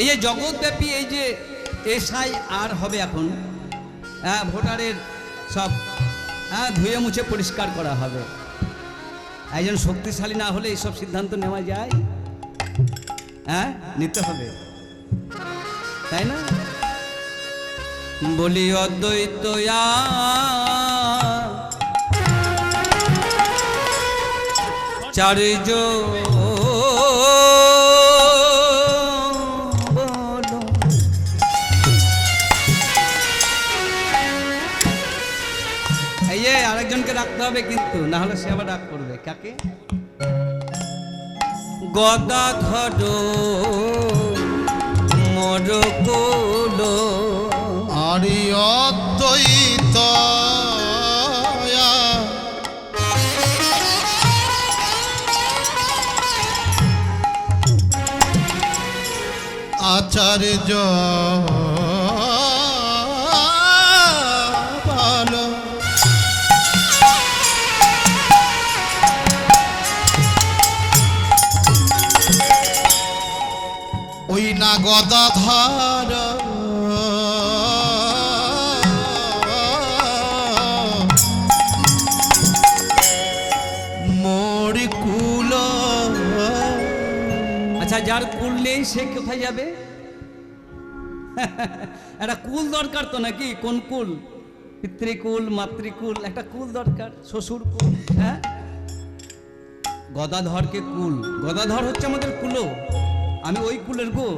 এই যে জগৎব্যাপী, এই যে এসআই আর হবে এখন হ্যাঁ ভোটারের সব হ্যাঁ ধুয়ে মুছে পরিষ্কার করা হবে। একজন শক্তিশালী না হলে এইসব সিদ্ধান্ত নেওয়া যায়? হ্যাঁ নিতে হবে। তাই না? বলি অদ্বৈত চারিজ এই আরেকজনকে রাখতে হবে কিন্তু না হলে সে আবার ডাক করবে। কাকে? গদাধর মরকুল আরি অদ্বৈত আচার্য ওই না গদাধার। মোর কুল। আচ্ছা যার কুল নেই, সে কোথায় যাবে? একটা কুল দরকার তো নাকি? কোন কুল? পিতৃকুল, মাতৃকুল, একটা কুল দরকার, শ্বশুর কুল হ্যাঁ? গদাধরকে কুল। গদাধর হচ্ছে আমাদের কুলো। আমি ওই কুলের গো।